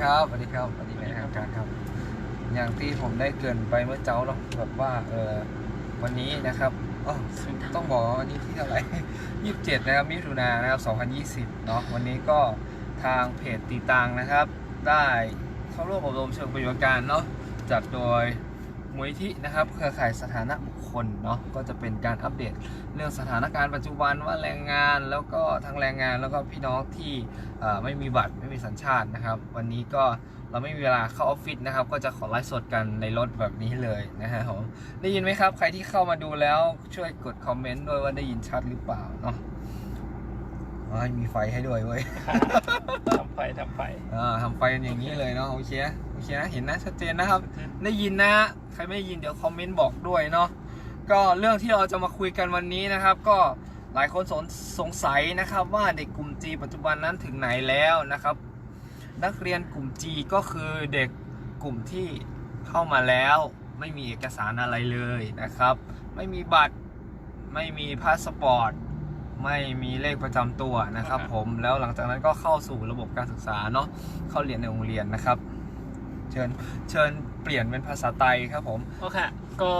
ครับสวัสดีครับสวัสดีในทางการครับ อย่างที่ผมได้เกรินไปเมื่อเจ้าเนาะแบบว่าเออวันนี้นะครับอ๋อต้องบอกว่าวันนี้ที่เท่าไหร่27นะครับมิถุนายนนะครับ2020เนาะวันนี้ก็ทางเพจตีตังนะครับ ได้เข้าร่วมอบรมเชิงปฏิบัติการเนาะจัดโดย มูลนิธินะครับเครือข่ายสถานะบุคคลเนาะก็จะเป็นการอัปเดตเรื่องสถานการณ์ปัจจุบันว่าแรงงานแล้วก็ทั้งแรงงานแล้วก็พี่น้องที่ไม่มีบัตรไม่มีสัญชาตินะครับ วันนี้ก็เราไม่มีเวลาเข้าออฟฟิศนะครับ ก็จะขอไลฟ์สดกันในรถแบบนี้เลยนะฮะผมได้ยินไหมครับ ใครที่เข้ามาดูแล้วช่วยกดคอมเมนต์ด้วยว่าได้ยินชัดหรือเปล่าเนาะ อ๋อมีไฟให้ด้วยเว้ยทำไฟทำไฟอ่าทำไฟกันอย่างนี้เลยเนาะโอเคนะโอเคนะเห็นนะชัดเจนนะครับ ได้ยินนะฮะใครไม่ได้ยินเดี๋ยวคอมเมนต์บอกด้วยเนาะก็เรื่องที่เราจะมาคุยกันวันนี้นะครับ ก็หลายคนสงสงสัยนะครับว่าเด็กกลุ่ม G ปัจจุบันนั้นถึงไหนแล้วนะครับ นักเรียนกลุ่ม G ก็คือเด็กกลุ่มที่เข้ามาแล้วไม่มีเอกสารอะไรเลยนะครับ ไม่มีบัตรไม่มีพาสปอร์ต ไม่มีเลขประจำตัวนะครับครับ ผมแล้วหลังจากนั้นก็เข้าสู่ระบบการศึกษาเนาะเข้าเรียนในโรงเรียนนะครับ เชิญเชิญเปลี่ยนเป็นภาษาไทยครับผมโอเคก็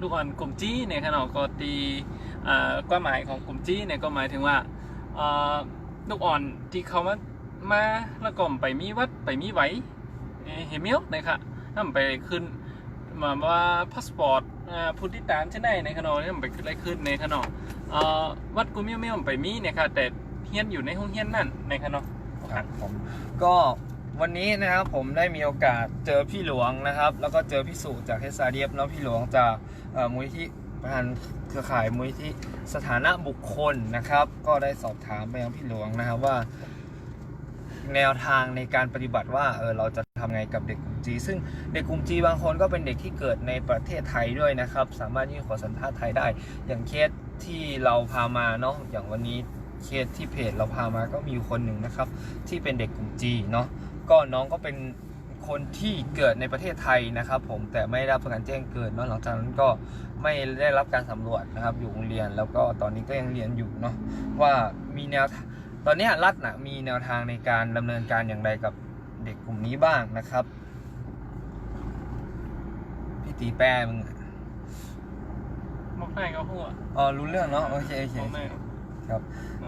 ลูกอ่อนกลุ่มจี้เนี่ยขนาดก็ตีอ่าความหมายของกลุ่มจี้เนี่ยก็หมายถึงว่าอ่าลูกอ่อนที่เขามามาแล้วก็ไปมีวัดไปมีไหวเอ่อเฮมิลนะครับนั่นไปขึ้นมาว่าพาสปอร์ตอ่า ผู้ติตามใช่ไหมในขนมนี่มันไปขึ้นไรขึ้นในขนมอ่าวัดกูมิวมิวไปมีเนี่ยค่ะแต่เฮียนอยู่ในห้องเฮียนนั่นในขนมครับผมก็วันนี้นะครับผมได้มีโอกาสเจอพี่หลวงนะครับ แล้วก็เจอพี่สุจากเฮสซาเดียบเนาะพี่หลวงจากมูลที่ประธานเครือข่ายมูลที่สถานะบุคคลนะครับ ก็ได้สอบถามไปยังพี่หลวงนะครับว่า แนวทางในการปฏิบัติว่าเออเราจะ ทำไงกับเด็กกลุ่มจีซึ่งเด็กกลุ่มจีบางคนก็เป็นเด็กที่เกิดในประเทศไทยด้วยนะครับ สามารถยื่นขอสัญชาติไทยได้ อย่างเคสที่เราพามาเนาะอย่างวันนี้เคสที่เพจเราพามาก็มีอยู่คนหนึ่งนะครับ ที่เป็นเด็กกลุ่มจีเนาะก็น้องก็เป็นคนที่เกิดในประเทศไทยนะครับผมแต่ไม่ได้รับการแจ้งเกิดเนาะหลังจากนั้นก็ไม่ได้รับการสำรวจนะครับ อยู่โรงเรียนแล้วก็ตอนนี้ก็ยังเรียนอยู่เนาะว่ามีแนวตอนนี้รัฐนะมีแนวทางในการดำเนินการอย่างไรกับ เด็กกลุ่มนี้บ้างนะครับ พี่ตีแป้มึงอะมอกได้ก็หัวอ๋อรู้เรื่องเนาะโอเคโอเคมอกได้ครับ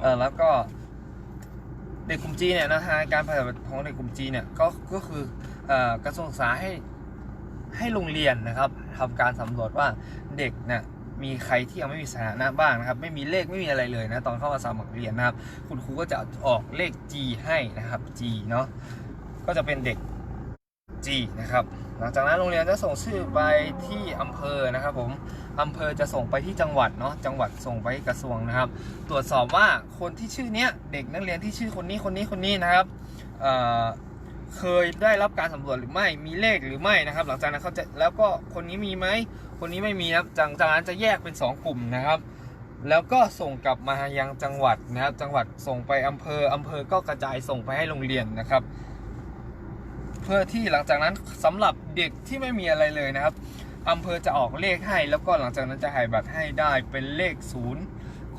เออแล้วก็เด็กกลุ่มจีเนี่ยนะทางการปฏิบัติของเด็กกลุ่มจีเนี่ยก็ก็คือเอ่อกระทรวงศึกษาให้ให้โรงเรียนนะครับทำการสำรวจว่าเด็กเนี่ยมีใครที่ยังไม่มีสถานะบ้างนะครับ ไม่มีเลขไม่มีอะไรเลยนะตอนเข้ามาสมัครเรียนนะครับ คุณครูก็จะออกเลข G ให้นะครับ G เนาะ ก็จะเป็นเด็ก G นะครับ หลังจากนั้นโรงเรียนจะส่งชื่อไปที่อำเภอนะครับผมอำเภอจะส่งไปที่จังหวัดเนาะจังหวัดส่งไปกระทรวงนะครับ ตรวจสอบว่าคนที่ชื่อเนี้ยเด็กนักเรียนที่ชื่อคนนี้คนนี้คนนี้นะครับเเคยได้รับการสำรวจหรือไม่มีเลขหรือไม่นะครับ หลังจากนั้นเขาจะแล้วก็คนนี้มีไหมคนนี้ไม่มีนะครับจากจากนั้นจะแยกเป็น 2 กลุ่มนะครับ แล้วก็ส่งกลับมายังจังหวัดนะครับ จังหวัดส่งไปอำเภออำเภอก็กระจายส่งไปให้โรงเรียนนะครับ พื่อที่หลังจากนั้นสำหรับเด็กที่ไม่มีอะไรเลยนะครับอำเภอจะออกเลขให้ แล้วก็หลังจากนั้นจะให้บัตรให้ได้เป็นเลขศูนย์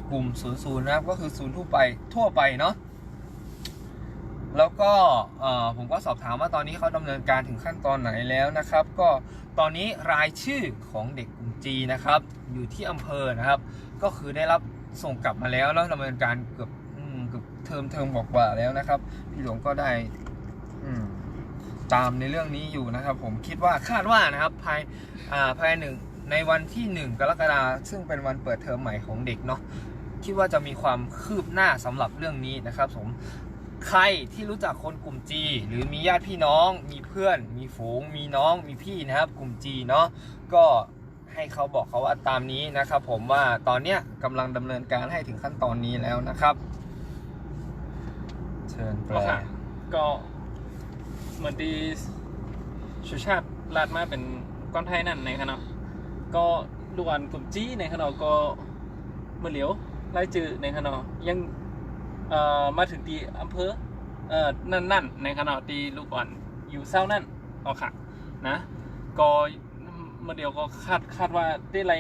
กลุ่มศูนย์ศูนย์นะครับก็คือศูนย์ทั่วไปทั่วไปเนาะแล้วก็ผมก็สอบถามว่าตอนนี้เขาดำเนินการถึงขั้นตอนไหนแล้วนะครับ ก็ตอนนี้รายชื่อของเด็กกลุ่มจีนะครับ อยู่ที่อำเภอนะครับ ก็คือได้รับส่งกลับมาแล้วแล้วดำเนินการเกือบเกือบเทอมเทอมบอกว่าแล้วนะครับ พี่หลวงก็ได้ ตามในเรื่องนี้อยู่นะครับ ผมคิดว่าคาดว่านะครับภายภายหนึ่งในวันที่หนึ่งกรกฎาคมซึ่งเป็นวันเปิดเทอมใหม่ของเด็กเนาะคิดว่าจะมีความคืบหน้าสำหรับเรื่องนี้นะครับผมใครที่รู้จักคนกลุ่ม G หรือมีญาติพี่น้อง มีเพื่อน มีฝูง มีน้อง มีพี่นะครับ กลุ่ม G เนาะก็ให้เขาบอกเขาว่าตามนี้นะครับ ผมว่าตอนเนี้ยกำลังดำเนินการให้ถึงขั้นตอนนี้แล้วนะครับ เชิญแปลก็ เหมือนที่สุชาติลาดมาเป็นก้อนไทยนั่นในคณะก็ลูกอ่อนกลุ่มจี้ในคณะก็เมื่อเหลียวไล่จือในคณะยังเอ่อมาถึงตีอำเภอเอ่อนั่นนั่นในคณะตีลูกอ่อนอยู่เศร้านั่นเอาค่ะนะก็เมื่อเดียวก็คาดคาดว่าได้ไร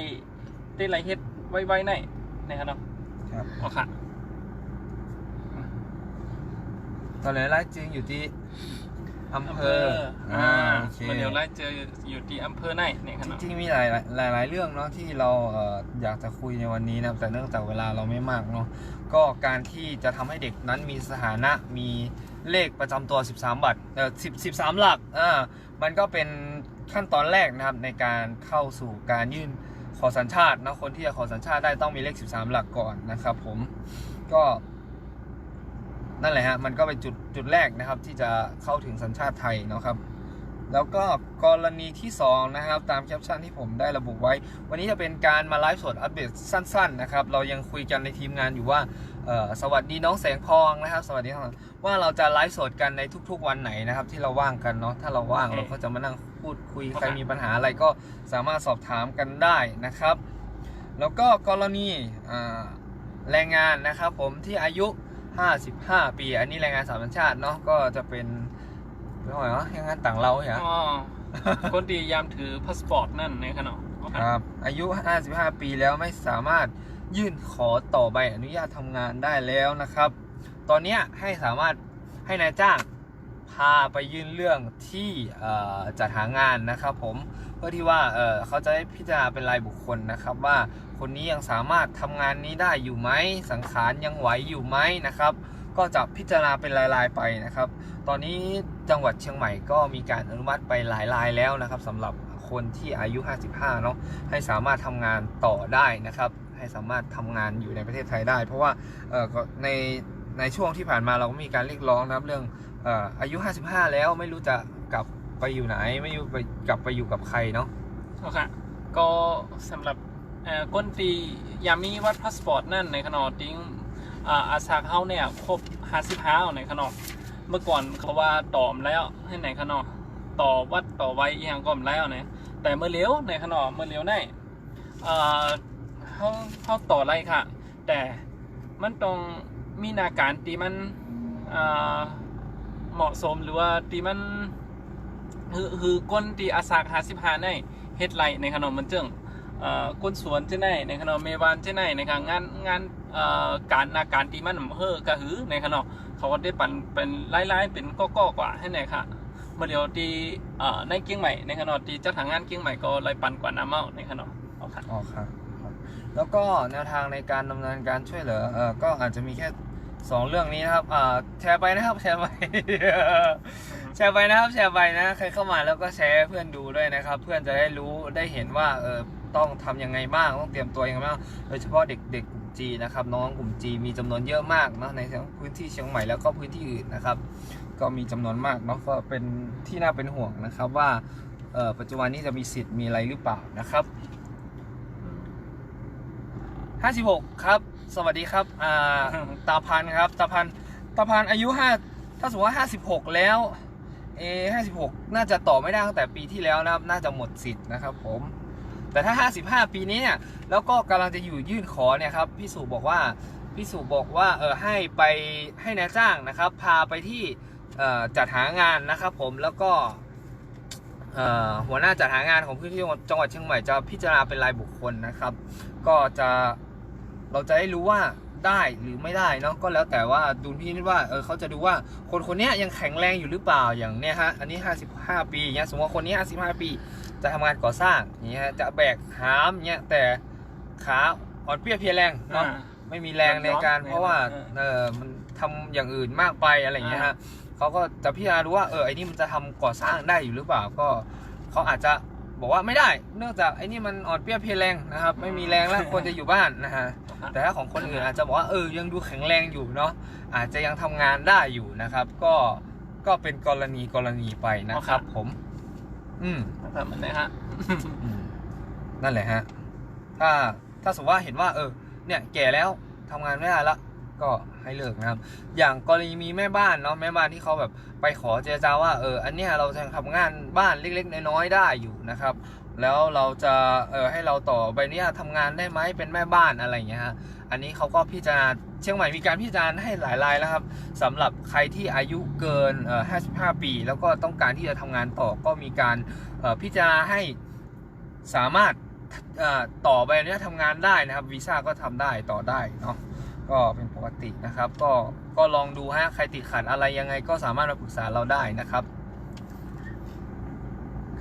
ได้ไรเฮ็ดไว้ๆในในคณะครับเอาค่ะตอนนี้ไล่จริงอยู่ที่ อำเภออ่าโอเค มาเลี้ยวไล่เจออยู่ที่อำเภอไหนเนี่ยครับจเนาะริงๆมีหลายหลายหลายเรื่องเนาะที่เราเอ่ออยากจะคุยในวันนี้นะครับแต่เนื่องจากเวลาเราไม่มากเนาะก็การที่จะทำให้เด็กนั้นมีสถานะมีเลขประจำตัว 13 บัตรเอ่อ10 13 หลักอ่ามันก็เป็นขั้นตอนแรกนะครับในการเข้าสู่การยื่นขอสัญชาตินะคนที่จะขอสัญชาติได้ต้องมีเลข 13 หลักก่อนนะครับผมก็ นั่นแหละฮะมันก็เป็นจุดจุดแรกนะครับที่จะเข้าถึงสัญชาติไทยเนาะครับ แล้วก็กรณีที่ 2 นะครับ ตามแคปชั่นที่ผมได้ระบุไว้ วันนี้จะเป็นการมาไลฟ์สดอัปเดตสั้น ๆ นะครับ เรายังคุยกันในทีมงานอยู่ว่าเอ่อสวัสดีน้องแสงพองนะครับ สวัสดีครับว่าเราจะไลฟ์สดกันในทุก ๆ วันไหนนะครับ ที่เราว่างกันเนาะถ้าเราว่างเราก็จะมานั่งพูดคุยใครมีปัญหาอะไรก็สามารถสอบถามกันได้นะครับ แล้วก็กรณีอ่าแรงงานนะครับผมที่อายุ 55 ปี อันนี้แรงงานสามสัญชาติเนาะก็จะเป็นเรียกว่าไงวะแรงงานต่างเราเหรออ๋อคนที่ยามถือพาสปอร์ตนั่นเนี่ยครับเนาะครับ อายุ 55 ปีแล้วไม่สามารถยื่นขอต่อใบอนุญาตทำงานได้แล้วนะครับ ตอนเนี้ยให้สามารถให้นายจ้างพาไปยื่นเรื่องที่เอ่อจัดหางานนะครับผมเพื่อที่ว่าเออเขาจะได้พิจารณาเป็นรายบุคคลนะครับว่าคนนี้ยังสามารถทำงานนี้ได้อยู่ไหมสังขารยังไหวอยู่ไหมนะครับก็จะพิจารณาเป็นรายๆไปนะครับ ตอนนี้จังหวัดเชียงใหม่ก็มีการอนุมัติไปหลายรายแล้วนะครับสำหรับคนที่อายุ 55 เนาะให้สามารถทำงานต่อได้นะครับ ให้สามารถทำงานอยู่ในประเทศไทยได้ เพราะว่าในในช่วงที่ผ่านมาเราก็มีการเรียกร้องนะครับเรื่องอออายุ 55 แล้วไม่รู้จะกลับ ไปอยู่ไหนไม่รู้ไปกลับไปอยู่กับใครเนาะโอเคก็สำหรับเอ่อคนที่ยามีวัดพาสปอร์ตนั่นในขนอติ้งอาอาเขาเนี่ยครบ55ในขนอเมื่อก่อนเขาว่าตอมแล้วให้ไหนขนอต่อวัดต่อไว้อีหยังก็มแล้วเนี่ยแต่เมื่อเลี้ยวในขนอเมื่อเลี้ยวในเอ่อเขาเขาต่อไรค่ะ แต่มันต้องมีนาการที่มันเหมาะสมหรือว่าที่มัน คือคือคนที่อาสาหาสิบหาในเฮ็ดไรในขนมมันเจิงเอ่อคนสวนเจ้ไหนในขนมเมวานเจ้ไหนในการงานงานเอ่อการนาการที่มันเฮอกระหือในขนมเขาก็ได้ปันเป็นไล่ๆเป็นก้อกๆกว่าให้ไหนค่ะเมื่อเดียวที่เอ่อในเกียงใหม่ในขนมที่เจ้าทางงานเกียงใหม่ก็ไล่ปันกว่าน้ำเมาในขนมเอค่ะอ๋อครับครับแล้วก็แนวทางในการดำเนินการช่วยเหลือเอ่อก็อาจจะมีแค่สองเรื่องนี้นะครับอ่าแชร์ไปนะครับแชร์ไป แชร์ไปนะครับแชร์ไปนะใครเข้ามาแล้วก็แชร์เพื่อนดูด้วยนะครับ เพื่อนจะได้รู้ได้เห็นว่าเออต้องทำยังไงบ้างต้องเตรียมตัวยังไงบ้างโดยเฉพาะเด็กเด็กกลุ่มจีนะครับน้องกลุ่มจีมีจำนวนเยอะมากเนาะในพื้นที่เชียงใหม่แล้วก็พื้นที่อื่นนะครับ ก็มีจำนวนมากเนาะก็เป็นที่น่าเป็นห่วงนะครับว่าเออปัจจุบันนี้จะมีสิทธิ์มีอะไรหรือเปล่านะครับ56ครับ สวัสดีครับตาพันครับตาพันตาพันอายุ5ถ้าสมมติว่า56แล้ว เอ56น่าจะต่อไม่ได้ตั้งแต่ปีที่แล้วนะครับ น่าจะหมดสิทธิ์นะครับผม แต่ถ้า 55 ปีนี้เนี่ย แล้วก็กำลังจะอยู่ยื่นขอเนี่ยครับ พี่สุบอกว่า พี่สุบอกว่า เออ ให้ไปให้นายจ้างนะครับ พาไปที่เอ่อจัดหางานนะครับผม แล้วก็เอ่อหัวหน้าจัดหางานของพื้นที่จังหวัดเชียงใหม่จะพิจารณาเป็นรายบุคคลนะครับ ก็จะเราจะได้รู้ว่า ได้หรือไม่ได้เนาะก็แล้วแต่ว่าดูพี่นิดว่าเออเขาจะดูว่าคนคนเนี้ยยังแข็งแรงอยู่หรือเปล่าอย่างเนี้ยฮะอันนี้ 55 ปีเนี้ยสมมติว่าคนนี้55 ปี จะทำงานก่อสร้างอย่างเงี้ยฮะจะแบกหามเนี้ยแต่ขาอ่อนเปรี้ยเพลียแรงเนาะไม่มีแรงในการย้อนเพราะว่าเออเออมันทำอย่างอื่นมากไปอะไรอย่างเงี้ยฮะเขาก็จะพิจารณาดูว่าเออไอ้นี่มันจะทำก่อสร้างได้อยู่หรือเปล่าก็เขาอาจจะบอกว่าไม่ได้ เนื่องจากไอ้นี่มันอ่อนเปรี้ยเพลียแรงนะครับ ไม่มีแรงแล้วควรจะอยู่บ้านนะฮะ แต่ถ้าของคนอื่นอาจจะบอกว่าเออยังดูแข็งแรงอยู่เนาะอาจจะยังทำงานได้อยู่นะครับ ก็ก็เป็นกรณีกรณีไปนะครับ ผม อืมแบบนั้นนะฮะอืมนั่นแหละฮะถ้าถ้าสมมติว่าเห็นว่า เออ เนี่ย แก่แล้วทำงานไม่ได้ละก็ให้เลิกนะครับ อย่างกรณีมีแม่บ้านเนาะแม่บ้านที่เขาแบบไปขอเจรจาว่าเอออันเนี้ยเราจะทำงานบ้านเล็ก ๆ น้อยๆได้อยู่นะครับ แล้วเราจะเออให้เราต่อใบอนุญาตทำงานได้ไหมเป็นแม่บ้านอะไรอย่างเงี้ยฮะอันนี้เขาก็พิจารณาเชียงใหม่มีการพิจารณาให้หลายรายแล้วครับสำหรับใครที่อายุเกินเอ่อ55 ปี แล้วก็ต้องการที่จะทำงานต่อก็มีการเอ่อพิจารณาให้สามารถเออต่อใบอนุญาตทำงานได้นะครับวีซ่าก็ทำได้ต่อได้เนาะก็เป็นปกตินะครับ ก็ก็ลองดูฮะใครติดขัดอะไรยังไงก็สามารถมาปรึกษาเราได้นะครับ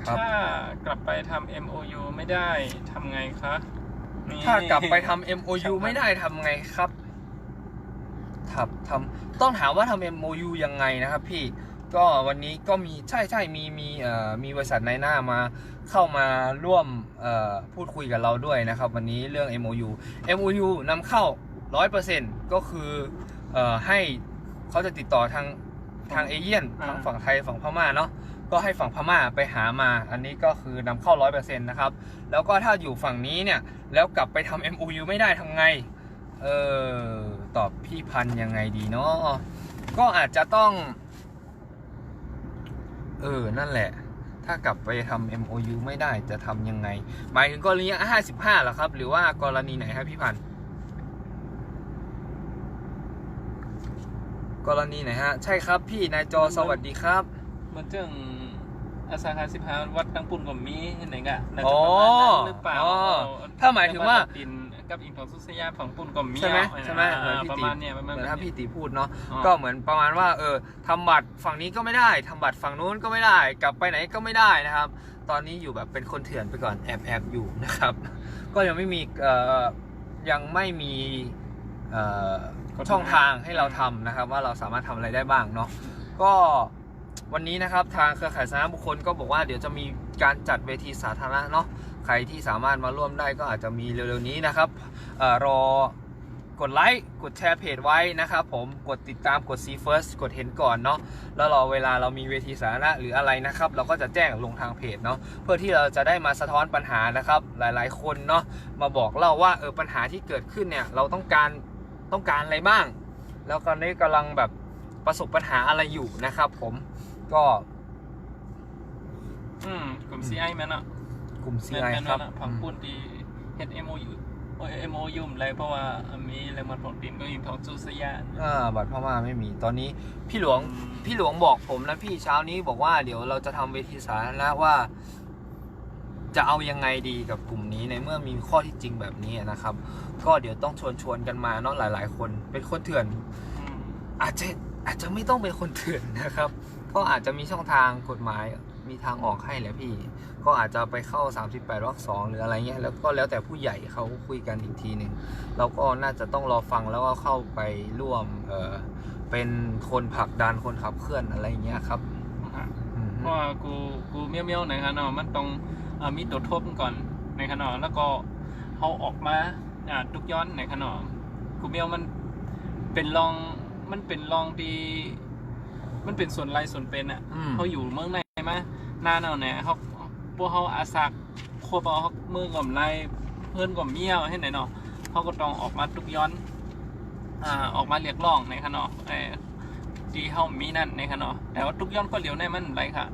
ครับ ถ้ากลับไปทำ MOU ไม่ได้ทำไงคะนี่ ถ้ากลับไปทำ MOU ไม่ได้ทำไงครับทับทำต้องถามว่าทำ MOU ยังไงนะครับพี่ ก็วันนี้ก็มีใช่ใช่มีมีเอ่อมีบริษัทในหน้ามาเข้ามาร่วมเอ่อพูดคุยกับเราด้วยนะครับ วันนี้เรื่อง MOU MOU นำเข้า 100%ก็คือเอ่อให้เขาจะติดต่อทางทางเอเย่นทั้งฝั่งไทยฝั่งพม่าเนาะ ก็ให้ฝั่งพม่าไปหามา อันนี้ก็คือนำเข้า 100%นะครับ แล้วก็ถ้าอยู่ฝั่งนี้เนี่ย แล้วกลับไปทำ MOU ไม่ได้ทำไง เออ ตอบพี่พันยังไงดีเนาะ ก็อาจจะต้อง เออ นั่นแหละ ถ้ากลับไปทำ MOU ไม่ได้จะทำยังไง หมายถึงกรณี55เหรอครับ หรือว่ากรณีไหนครับพี่พันกรณีไหนฮะ ใช่ครับพี่นายจอสวัสดีครับ มันจึงอาสาคาสิบห้าวัดตังปุ่นกับมีเห็นไหนกะน่าอ๋จะอประมาณนั้นหรือเปล่าอ๋อถ้าหมายถึงว่าดินกับอิงทองสุสยาฝั่งปุ่นกับมีใช่ไหมเอาใช่ไหมอ่าเหมือนพี่ประตีมาณเนี้ยประมาณเหมือนแบบถ้าพี่ตีพูดเนาะอ๋อก็เหมือนประมาณว่าเออทำบัตรฝั่งนี้ก็ไม่ได้ทำบัตรฝั่งนู้นก็ไม่ได้ กลับไปไหนก็ไม่ได้นะครับ ตอนนี้อยู่แบบเป็นคนเถื่อนไปก่อนแอบแอบอยู่นะครับ ก็ยังไม่มีเอ่อยังไม่มีเอ่อช่องทางให้เราทำนะครับ ว่าเราสามารถทำอะไรได้บ้างเนาะก็ วันนี้นะครับทางเครือข่ายสาธารณบุคคลก็บอกว่าเดี๋ยวจะมีการจัดเวทีสาธารณะเนาะใครที่สามารถมาร่วมได้ก็อาจจะมีเร็วๆนี้นะครับออรอกดไลค์กดแชร์เพจไว้นะครับผมกดติดตามกด see first กดเห็นก่อนเนาะแล้วรอเวลาเรามีเวทีสาธารณะหรืออะไรนะครับ เราก็จะแจ้งลงทางเพจเนาะเพื่อที่เราจะได้มาสะท้อนปัญหานะครับ หลายๆ คนเนาะมาบอกเล่าว่าเออปัญหาที่เกิดขึ้นเนี่ยเราต้องการต้องการอะไรบ้าง แล้วตอนนี้กำลังแบบประสบปัญหาอะไรอยู่นะครับผม ก็อืมกลุ่ม CI แม่นอะกลุ่มแม่น CI แม่นครับอะฝั่งปุ่นที่เฮ็ด MOU โอ้ย MOU เลยเพราะว่ามีแรงมันของดินก็อิงทองสุสยาอ่าบัตรพม่าไม่มีตอนนี้พี่หลวงอืมพี่หลวงบอกผมนะพี่เช้านี้บอกว่าเดี๋ยวเราจะทำเวทีสาธารณะว่า จะเอายังไงดีกับกลุ่มนี้ในเมื่อมีข้อที่จริงแบบนี้นะครับ ก็เดี๋ยวต้องชวนชวนๆกันมาเนาะหลาย ๆ คนเป็นคนเถื่อนอืมอาจจะอาจจะไม่ต้องเป็นคนเถื่อนนะครับ ก็อาจจะมีช่องทางกฎหมายมีทางออกให้แหละพี่ ก็อาจจะไปเข้า 38วรรคสองหรืออะไรเงี้ยแล้วก็แล้วแต่ผู้ใหญ่เขาคุยกันอีกทีหนึ่งเราก็น่าจะต้องรอฟังแล้วก็เข้าไปร่วมเออเป็นคนผลักดันคนขับเคลื่อนอะไรเงี้ยครับเพราะกูกูเมี่ยวๆหน่อยครับเนาะมันต้องมีตัวทบก่อนในขนมแล้วก็เขาออกมาอ่าทุกย้อนในขนมกูเมี่ยวมันเป็นรองมันเป็นรองดี มันเป็นส่วนลายส่วนเป็นอะอืมเขาอยู่เมืองในมาหน้าเนาเนี่ยเขาพวกเขาอาศักควบเอาเขาเมืองกับไรเพื่อนกับเมี่ยวให้ไหนเนาะเขาก็ต้องออกมาทุกย้อนอ่าออกมาเรียกร้องในขนมเออที่เขามีนั่นในขนมแต่ว่าทุกย้อนก็เหลียวในมันไรค่ะ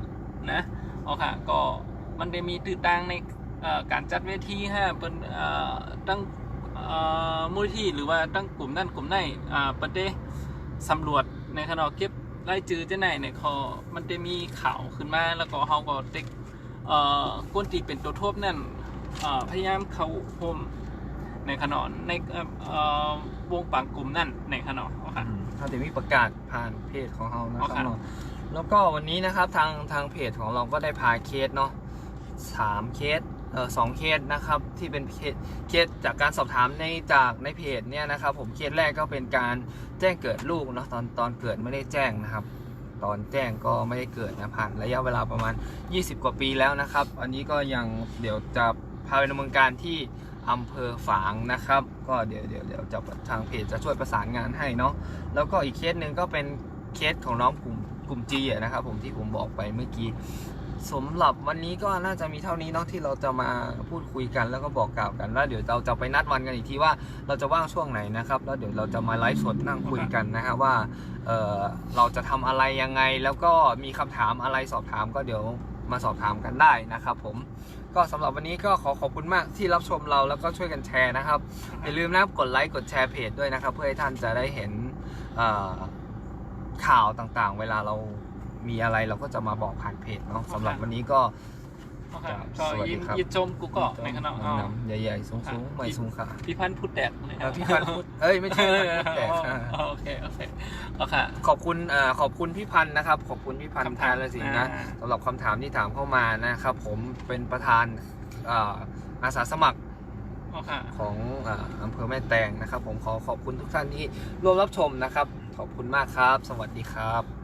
นะเอาค่ะ ก็มันได้มีตื้อตังในเอ่อการจัดเวทีฮะเป็นเอ่อตั้งเอ่อมูลที่หรือว่าตั้งกลุ่มนั่นกลุ่มไหนอ่าประเดสำรวจในขณะเก็บ รายจือจะไหนเนี่ยเขามันได้มีข่าวขึ้นมาแล้วก็เขาก็เด็กเอ่อก้นตีเป็นตัวโทษนั่นเอ่อพยายามเข้าโฮมในขนอนในเอ่อเอ่อวงปังกลุ่มนั่นในขนอนเอาค่ะอืมเขาจะมีประกาศผ่านเพจของเรานะคอ๋รัอบครับเนาะแล้วก็วันนี้นะครับทางทางเพจของเราก็ได้พาเคสเนาะสามเคสเออ สองเคสนะครับที่เป็นเคสเคสจากการสอบถามในจากในเพจเนี่ยนะครับ ผมเคสแรกก็เป็นการแจ้งเกิดลูกเนาะตอนตอนเกิดไม่ได้แจ้งนะครับ ตอนแจ้งก็ไม่ได้เกิดนะผ่านระยะเวลาประมาณ 20 กว่าปีแล้วนะครับ อันนี้ก็ยังเดี๋ยวจะพาไปดำเนินการที่อำเภอฝางนะครับ ก็เดี๋ยวเดี๋ยวเดี๋ยวจะทางเพจจะช่วยประสานงานให้เนาะแล้วก็อีกเคสหนึ่งก็เป็นเคสของน้องกลุ่มกลุ่มจีนะครับผมที่ผมบอกไปเมื่อกี้ สำหรับวันนี้ก็น่าจะมีเท่านี้เนาะที่เราจะมาพูดคุยกันแล้วก็บอกกล่าวกันแล้วเดี๋ยวเราจะไปนัดวันกันอีกทีว่าเราจะว่างช่วงไหนนะครับแล้วเดี๋ยวเราจะมาไลฟ์สดนั่งคุยกันนะครับว่าเออเราจะทำอะไรยังไง แล้วก็มีคำถามอะไรสอบถามก็เดี๋ยวมาสอบถามกันได้นะครับผมก็สำหรับวันนี้ก็ขอขอบคุณมากที่รับชมเราแล้วก็ช่วยกันแชร์นะครับอย่าลืมนะครับกดไลค์กดแชร์เพจด้วยนะครับ เพื่อให้ท่านจะได้เห็นเอ่อข่าวต่างๆ เวลาเรา มีอะไรเราก็จะมาบอกผ่านเพจเนาะสำหรับวันนี้ก็โอเคครับ ก็สวัสดียินครับ ยินชมกูเกาะในคณะอ๋อน้ำใหญ่ๆสูงๆไม่สูงขาพี่พันธ์พุทธแดดนะคเอรัอบพี่พันธุ์พูดเอ้ยไม่ใช่พันธุ์พูดแตกอ๋ออ่าอ๋อโอเค โอเคโอเคขอบคุณอ่าขอบคุณพี่พันธ์นะครับ ขอบคุณพี่พันธ์คำทาถามนละสินนะอ่าสำหรับคำถามที่ถามเข้ามานะครับ ผมเป็นประธานอ่าอาสาสมัครโอเคของอ่าอำเภอแม่แตงนะครับ ผมขอขอบคุณทุกท่านที่ร่วมรับชมนะครับ ขอบคุณมากครับ สวัสดีครับ